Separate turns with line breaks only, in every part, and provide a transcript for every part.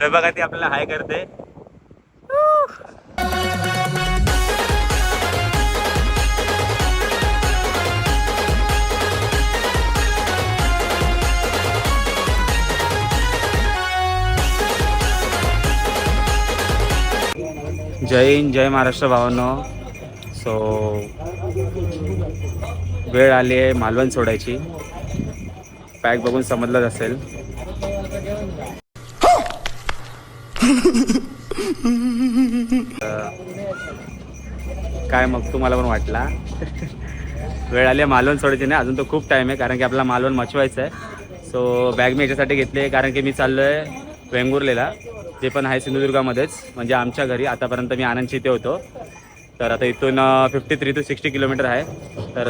तर बघा ती आपल्याला हाय करते. जय हिंद जय महाराष्ट्र भावांनो. सो वेळ आली आहे मालवण सोडायची. पॅक बघून समजलंच असेल. काय मग तुम्हाला पण वाटला? वेळ आली मालवण सोडायची नाही अजून तर खूप टाईम आहे कारण की आपला मालवण मचवायचं आहे. सो बॅग मी याच्यासाठी घेतली आहे कारण की मी चाललो आहे वेंगुर्लेला जे पण आहे सिंधुदुर्गामध्येच. म्हणजे आमच्या घरी आतापर्यंत मी आनंदची इथे होतो. तर आता इथून fifty three two sixty kilometre आहे. तर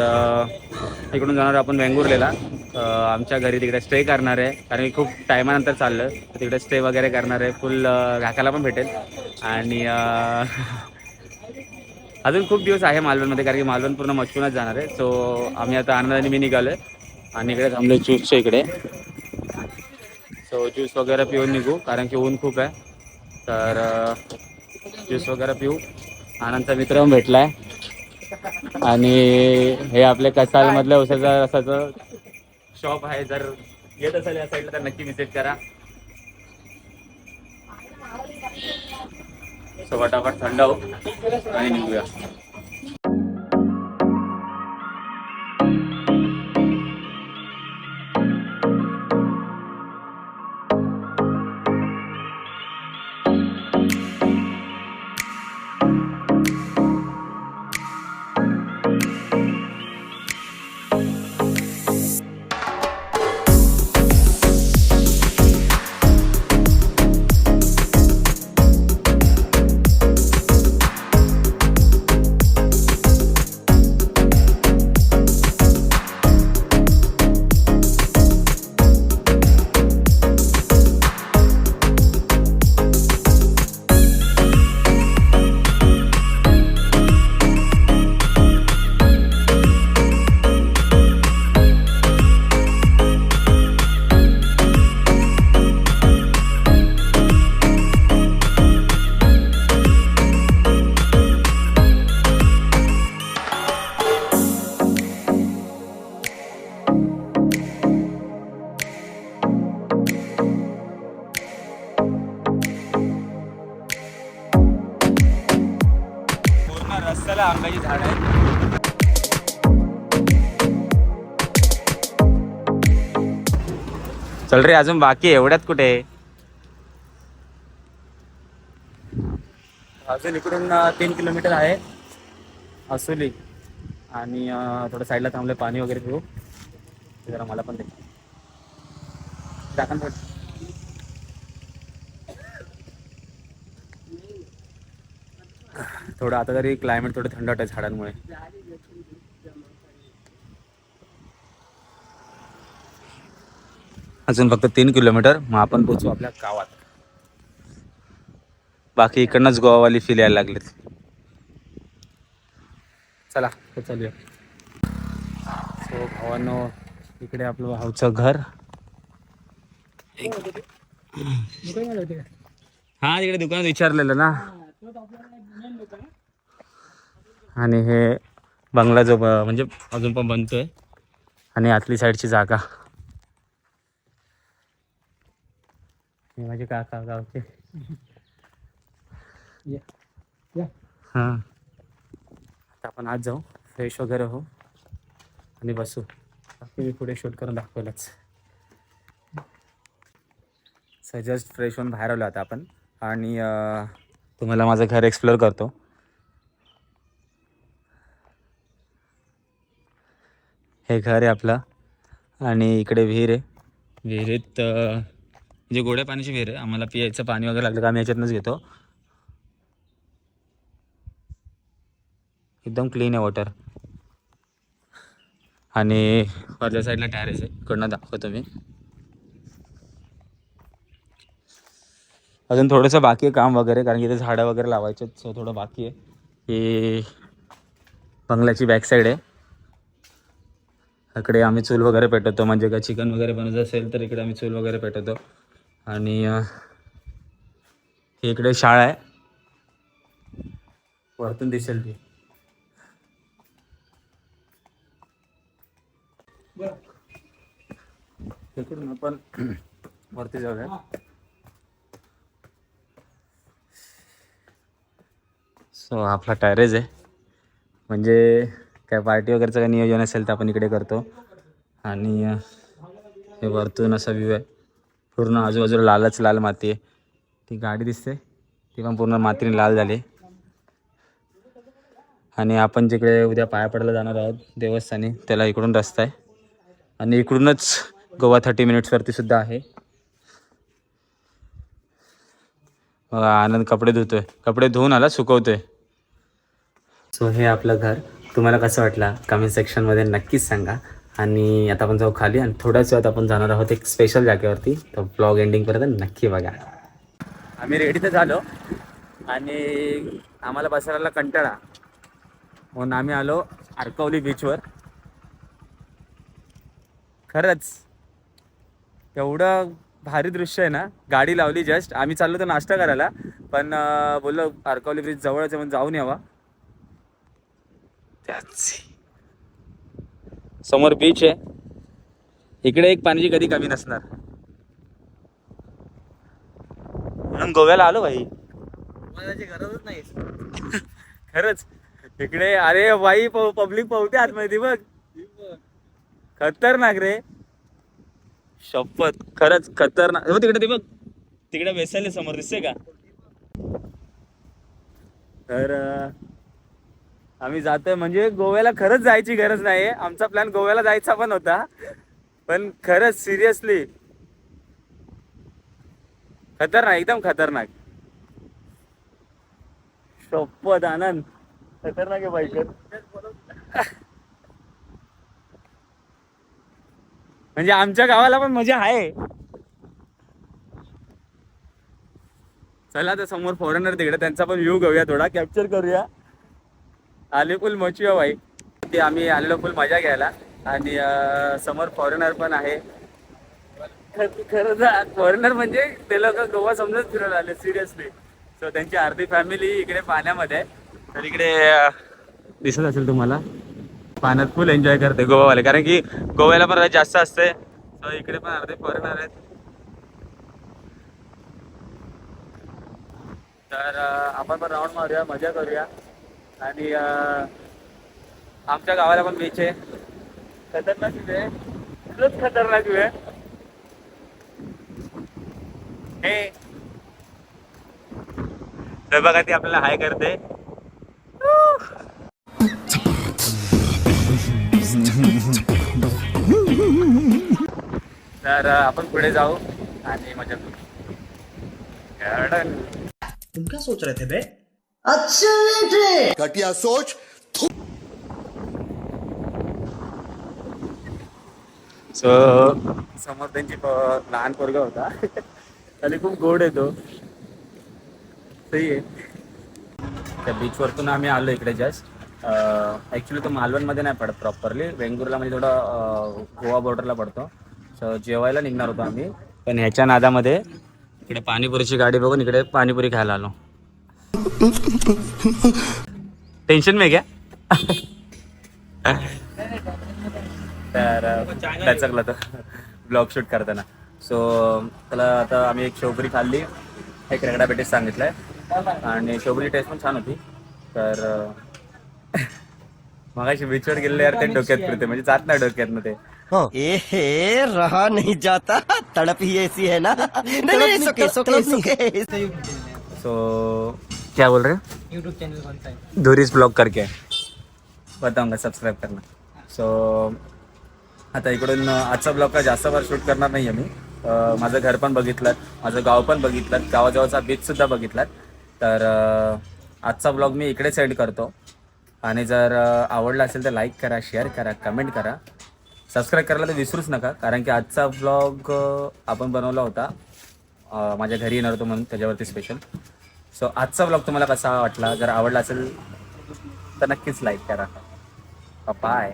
इकडून जाणार आपण वेंगुर्लेला. आमच्या घरी तिकडे स्टे करणार आहे. कारण की खूप टायमानंतर चाललं तर तिकडे स्टे वगैरे करणार आहे. फुल घाकायला पण भेटेल. आणि अजून खूप दिवस आहे मालवणमध्ये. कारण की मालवण पूर्ण मचूनच जाणार आहे. सो आम्ही आता आनंदाने मी निघालो आणि इकडे थांबलो ज्यूसच्या इकडे. सो ज्यूस वगैरे पिऊन निघू. कारण की ऊन खूप आहे. तर ज्यूस वगैरे पिऊ. आनंदचा मित्र पण भेटलाय. आणि हे आपले कसालमधल्या उसाचा रसाचं शॉप आहे. जर येत असेल या साईडला तर नक्की विजिट करा. सो फटाफट थंड हो आणि निघूया. रस्त्याला आंब्याची झाड आहेत. चल रे अजून बाकी एवढ्यात कुठे अजून इकडून तीन किलोमीटर आहे. असोली आणि थोडं साईडला थांबलं पाणी वगैरे पिऊ. जरा मला पण दे. थोडं. आता तरी क्लायमेट थोडं थंड वाटतं झाडांमुळे. अजून फक्त तीन किलोमीटर मग आपण पोचू आपल्या गावात. बाकी इकडनंच गोवावाली फील यायला लागलेत. चला चालूया. सो भावांनो इकडे आपलं भाऊचं घर. हा तिकडे दुकानात विचारलेलं ना. आणि हे बंगला जो म्हणजे अजून पण बनतोय. आणि आतली साईडची जागा. हे माझे काका गावचे. हां. आता आपण आज जाऊ. फ्रेश वगैरे हो आणि बसू. बाकी मी पुढे शूट करून दाखवलंच. सो जस्ट फ्रेश होऊन बाहेर आलो आता आपण. आणि तुम्हाला माझं घर एक्सप्लोअर करतो. हे घर आहे आपलं. आणि इकडे विहीर आहे. विहिरीत जे म्हणजे गोड्या पाण्याची विहीर आहे. आम्हाला पियायचं पाणी वगैरे लागलं का आम्ही याच्यातनंच घेतो. एकदम क्लीन आहे वॉटर आणि वरच्या साईडला टॅरेस आहे. इकडनं दाखवतो मी. अजून थोडंसं बाकी आहे काम वगैरे कारण की इथे झाडं वगैरे लावायचे थोडं बाकी आहे. ही बंगल्याची बॅक साईड आहे. इकडे आम्ही चूल वगैरे पेटवतो. म्हणजे का चिकन वगैरे बनवायचं असेल तर इकडे आम्ही चूल वगैरे पेटवतो. आणि ही इकडे शाळा आहे. वरतून दिसेल ती. इकडून आपण वरती जाऊया. सो आपला टॅरेज आहे. म्हणजे काय पार्टी वगैरेचं काय नियोजन असेल तर आपण इकडे करतो. आणि हे वरतून असा व्ह्यू आहे. पूर्ण आजूबाजूला लालच लाल माती आहे. ती गाडी दिसते. ती पण पूर्ण मातीने लाल झाली आणि आपण जिकडे उद्या पाया पडायला जाणार आहोत देवस्थानी त्याला इकडून रस्ता आहे. आणि इकडूनच गोवा थर्टी मिनिट्सवरती सुद्धा आहे. बघा आनंद कपडे धुतोय. कपडे धुवून आला सुकवतोय. सो हे आपलं घर. तुम्हाला कसं वाटलं? कमेंट सेक्शनमध्ये नक्कीच सांगा. आणि आता आपण जाऊ खाली आणि थोड्याच वेळात आपण जाणार आहोत एक स्पेशल जागेवरती. तर ब्लॉग एंडिंगपर्यंत नक्की बघा. आम्ही रेडी तर झालो. आणि आम्हाला बसायला कंटाळा. म्हणून आम्ही आलो अर्कवली बीचवर खरंच एवढं भारी दृश्य आहे ना? गाडी लावली जस्ट आम्ही चाललो तर नाश्ता करायला. पण बोललो अर्कवली ब्रिज जवळच आहे म्हणून जाऊन यावा. समोर बीच आहे. इकडे एक पाण्याची कधी कमी नसणार. म्हणून गोव्याला आलो भाई.
गरजच नाही.
खरंच. इकडे अरे बाई पब्लिक पावते आतमध्ये बघ. खतरनाक रे. शपथ. खरंच खतरनाक. हो तिकडे ते बघ. तिकडे बेसायले समोर दिसते का? तर आम्ही जातोय. म्हणजे गोव्याला खरंच जायची गरज नाही आमचा प्लॅन गोव्याला जायचा पण होता. पण खरंच सिरियसली खतरनाक एकदम खतरनाक. शपथ आनंद. खतरनाक आहे बाईकर म्हणजे आमच्या गावाला पण मजा आहे. चला तर समोर फॉरेनर तिकडे त्यांचा पण व्ह्यू घेऊया थोडा. कॅप्चर करूया. आले फुल मचूया बाई ते आम्ही आलेलो फुल मजा घ्यायला. आणि समोर फॉरेनर पण आहे. खरं फॉरेनर म्हणजे ते लोक गोवा समजत फिरायला आले सिरियसली सो त्यांची अर्धी फॅमिली इकडे पाण्यामध्ये आहे. तर इकडे दिसत असेल तुम्हाला. पाण्यात फुल एन्जॉय करते गोवावाले. कारण की गोव्याला पण जास्त असते. सो इकडे पण अर्धे फॉरेनर आहेत. तर आपण पण राऊंड मारूया मजा करूया. आणि आमच्या गावाला पण बीच आहे. खतरनाक व्ह्यू आहे. खरंच खतरनाक व्ह्यू आहे. हे तर बघा ती आपल्याला हाय करते तर आपण पुढे जाऊ आणि मजा करू. गार्डन
तुम क्या सोच रहे थे बे?
घटिया सोच
सो समोर त्यांची प- लहान पोरगा होता. आणि खूप गोड येतो. सही आहे. त्या बीचवरतून आम्ही आलो इकडे जस्ट ॲक्च्युली तो मालवणमध्ये नाही पडत प्रॉपरली वेंगुर्ला म्हणजे थोडं अं, गोवा बॉर्डरला पडतो. सो जेवायला निघणार होतो आम्ही. पण ह्याच्या नादामध्ये इकडे पाणीपुरीची गाडी बघून इकडे पाणीपुरी खायला आलो. टेन्शन में क्या? तर त्याचं तर ब्लॉग शूट करताना. सो त्याला आता आम्ही एक शेवपुरी खाल्ली. एक रगडा पेटीस सांगितलंय. आणि शेवपुरी टेस्ट पण छान होती. तर मगाशी बीचवर गेलेले यार ते डोक्यात फिरते. म्हणजे जात नाही डोक्यात ते.
ए रहा नहीं जाता. तड़प ही ऐसी है ना.
सो क्या बोल रहे
यूट्यूब चैनल कौन सा है?
धुरीज ब्लॉग करके। बताऊंगा सबस्क्राईब करना। सो आता इकडून आजचा ब्लॉग काय जास्त वेळ शूट करणार नाही आहे मी अं, माझं घर पण बघितलं माझं गाव पण बघितलं गावाजवळचा बीचसुद्धा बघितलात. तर अं, आजचा ब्लॉग मी इकडे सेंड करतो. आणि जर अं, आवडला असेल तर लाईक करा शेअर करा कमेंट करा. सबस्क्राईब करायला तर विसरूच नका कारण की आजचा ब्लॉग आपण बनवला होता. अं, माझ्या घरी येणार होतो म्हणून त्याच्यावरती स्पेशल सो आजचा ब्लॉग तुम्हाला कसा वाटला? जर आवडला असेल तर नक्कीच लाईक करा. बाय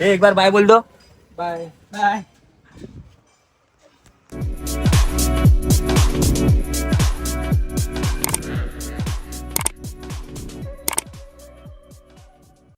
हे एक बार बाय बोल दो.
Bye bye